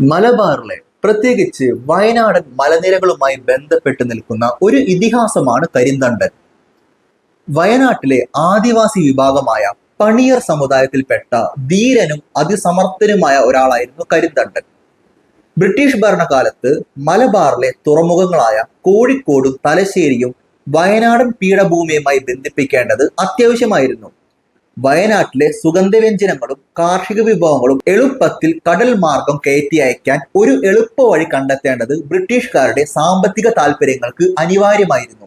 മലബാറിലെ പ്രത്യേകിച്ച് വയനാടൻ മലനിരകളുമായി ബന്ധപ്പെട്ട് നിൽക്കുന്ന ഒരു ഇതിഹാസമാണ് കരിന്തണ്ടൻ. വയനാട്ടിലെ ആദിവാസി വിഭാഗമായ പണിയർ സമുദായത്തിൽപ്പെട്ട ധീരനും അതിസമർത്ഥനുമായ ഒരാളായിരുന്നു കരിന്തണ്ടൻ. ബ്രിട്ടീഷ് ഭരണകാലത്ത് മലബാറിലെ തുറമുഖങ്ങളായ കോഴിക്കോടും തലശ്ശേരിയും വയനാടൻ പീഠഭൂമിയുമായി ബന്ധിപ്പിക്കേണ്ടത് അത്യാവശ്യമായിരുന്നു. വയനാട്ടിലെ സുഗന്ധവ്യഞ്ജനങ്ങളും കാർഷിക വിഭവങ്ങളും എളുപ്പത്തിൽ കടൽ മാർഗം കയറ്റി അയക്കാൻ ഒരു എളുപ്പ വഴി കണ്ടെത്തേണ്ടത് ബ്രിട്ടീഷുകാരുടെ സാമ്പത്തിക താല്പര്യങ്ങൾക്ക് അനിവാര്യമായിരുന്നു.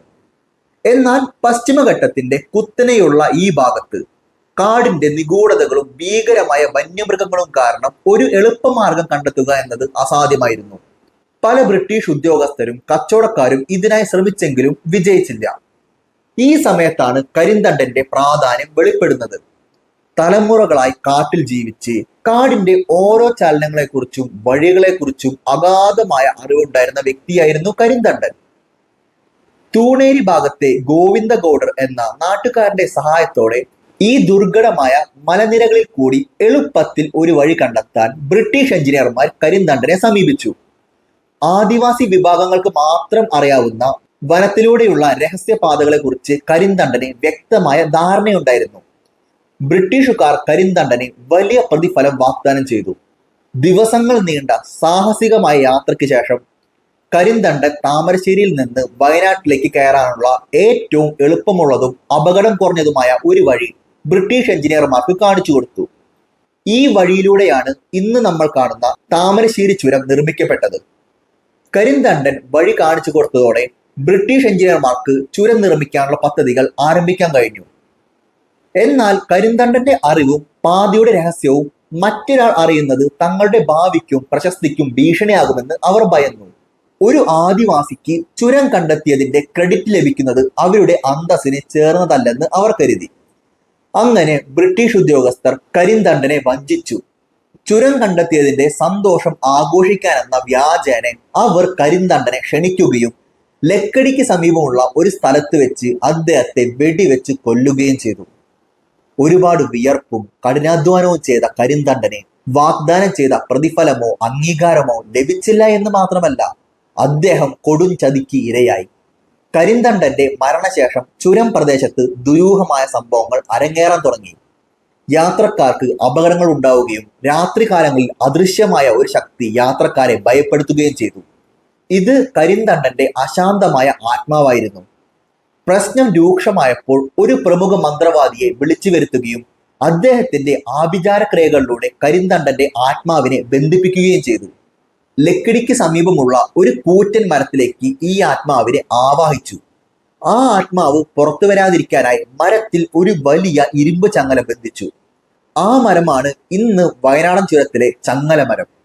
എന്നാൽ പശ്ചിമഘട്ടത്തിന്റെ കുത്തനെയുള്ള ഈ ഭാഗത്ത് കാടിന്റെ നിഗൂഢതകളും ഭീകരമായ വന്യമൃഗങ്ങളും കാരണം ഒരു എളുപ്പമാർഗം കണ്ടെത്തുക എന്നത് അസാധ്യമായിരുന്നു. പല ബ്രിട്ടീഷ് ഉദ്യോഗസ്ഥരും കച്ചവടക്കാരും ഇതിനായി ശ്രമിച്ചെങ്കിലും വിജയിച്ചില്ല. ഈ സമയത്താണ് കരിന്തണ്ടന്റെ പ്രാധാന്യം വെളിപ്പെടുന്നത്. തലമുറകളായി കാട്ടിൽ ജീവിച്ച് കാടിന്റെ ഓരോ ചലനങ്ങളെക്കുറിച്ചും വഴികളെക്കുറിച്ചും അഗാധമായ അറിവുണ്ടായിരുന്ന വ്യക്തിയായിരുന്നു കരിന്തണ്ടൻ. തൂണേരി ഭാഗത്തെ ഗോവിന്ദ ഗൗഡർ എന്ന നാട്ടുകാരന്റെ സഹായത്തോടെ ഈ ദുർഘടമായ മലനിരകളിൽ കൂടി എളുപ്പത്തിൽ ഒരു വഴി കണ്ടെത്താൻ ബ്രിട്ടീഷ് എഞ്ചിനീയർമാർ കരിന്തണ്ടനെ സമീപിച്ചു. ആദിവാസി വിഭാഗങ്ങൾക്ക് മാത്രം അറിയാവുന്ന വനത്തിലൂടെയുള്ള രഹസ്യപാതകളെക്കുറിച്ച് കരിന്തണ്ടന് വ്യക്തമായ ധാരണയുണ്ടായിരുന്നു. ബ്രിട്ടീഷുകാർ കരിന്തണ്ടന് വലിയ പ്രതിഫലം വാഗ്ദാനം ചെയ്തു. ദിവസങ്ങൾ നീണ്ട സാഹസികമായ യാത്രയ്ക്ക് ശേഷം കരിന്തണ്ടൻ താമരശ്ശേരിയിൽ നിന്ന് വയനാട്ടിലേക്ക് കയറാനുള്ള ഏറ്റവും എളുപ്പമുള്ളതും അപകടം കുറഞ്ഞതുമായ ഒരു വഴി ബ്രിട്ടീഷ് എഞ്ചിനീയർമാർക്ക് കാണിച്ചു കൊടുത്തു. ഈ വഴിയിലൂടെയാണ് ഇന്ന് നമ്മൾ കാണുന്ന താമരശ്ശേരി ചുരം നിർമ്മിക്കപ്പെട്ടത്. കരിന്തണ്ടൻ വഴി കാണിച്ചു കൊടുത്തതോടെ ബ്രിട്ടീഷ് എഞ്ചിനീയർമാർക്ക് ചുരം നിർമ്മിക്കാനുള്ള പദ്ധതികൾ ആരംഭിക്കാൻ കഴിഞ്ഞു. എന്നാൽ കരിന്തണ്ടന്റെ അറിവും പാതിയുടെ രഹസ്യവും മറ്റൊരാൾ അറിയുന്നത് തങ്ങളുടെ ഭാവിക്കും പ്രശസ്തിക്കും ഭീഷണിയാകുമെന്ന് അവർ ഭയന്നു. ഒരു ആദിവാസിക്ക് ചുരം കണ്ടെത്തിയതിന്റെ ക്രെഡിറ്റ് ലഭിക്കുന്നത് അവരുടെ അന്തസ്സിന് ചേർന്നതല്ലെന്ന് അവർ കരുതി. അങ്ങനെ ബ്രിട്ടീഷ് ഉദ്യോഗസ്ഥർ കരിന്തണ്ടനെ വഞ്ചിച്ചു. ചുരം കണ്ടെത്തിയതിന്റെ സന്തോഷം ആഘോഷിക്കാനെന്ന വ്യാജേനെ അവർ കരിന്തണ്ടനെ ക്ഷണിക്കുകയും ലക്കടിക്ക് സമീപമുള്ള ഒരു സ്ഥലത്ത് വെച്ച് അദ്ദേഹത്തെ വെടിവെച്ച് കൊല്ലുകയും ചെയ്തു. ഒരുപാട് വിയർപ്പും കഠിനാധ്വാനവും ചെയ്ത കരിന്തണ്ടനെ വാഗ്ദാനം ചെയ്ത പ്രതിഫലമോ അംഗീകാരമോ ലഭിച്ചില്ല എന്ന് മാത്രമല്ല അദ്ദേഹം കൊടും ചതിക്ക് ഇരയായി. കരിന്തണ്ടന്റെ മരണശേഷം ചുരം പ്രദേശത്ത് ദുരൂഹമായ സംഭവങ്ങൾ അരങ്ങേറാൻ തുടങ്ങി. യാത്രക്കാർക്ക് അപകടങ്ങൾ ഉണ്ടാവുകയും രാത്രികാലങ്ങളിൽ അദൃശ്യമായ ഒരു ശക്തി യാത്രക്കാരെ ഭയപ്പെടുത്തുകയും ചെയ്തു. ഇത് കരിന്തണ്ടന്റെ അശാന്തമായ ആത്മാവായിരുന്നു. പ്രശ്നം രൂക്ഷമായപ്പോൾ ഒരു പ്രമുഖ മന്ത്രവാദിയെ വിളിച്ചു വരുത്തുകയും അദ്ദേഹത്തിന്റെ ആഭിചാര ക്രിയകളിലൂടെ കരിന്തണ്ടന്റെ ആത്മാവിനെ ബന്ധിപ്പിക്കുകയും ചെയ്തു. ലക്കിടിക്ക് സമീപമുള്ള ഒരു കൂറ്റൻ മരത്തിലേക്ക് ഈ ആത്മാവിനെ ആവാഹിച്ചു. ആ ആത്മാവ് പുറത്തു വരാതിരിക്കാനായി മരത്തിൽ ഒരു വലിയ ഇരുമ്പ് ചങ്ങല ബന്ധിച്ചു. ആ മരമാണ് ഇന്ന് വയനാടൻ ചുരത്തിലെ ചങ്ങല മരം.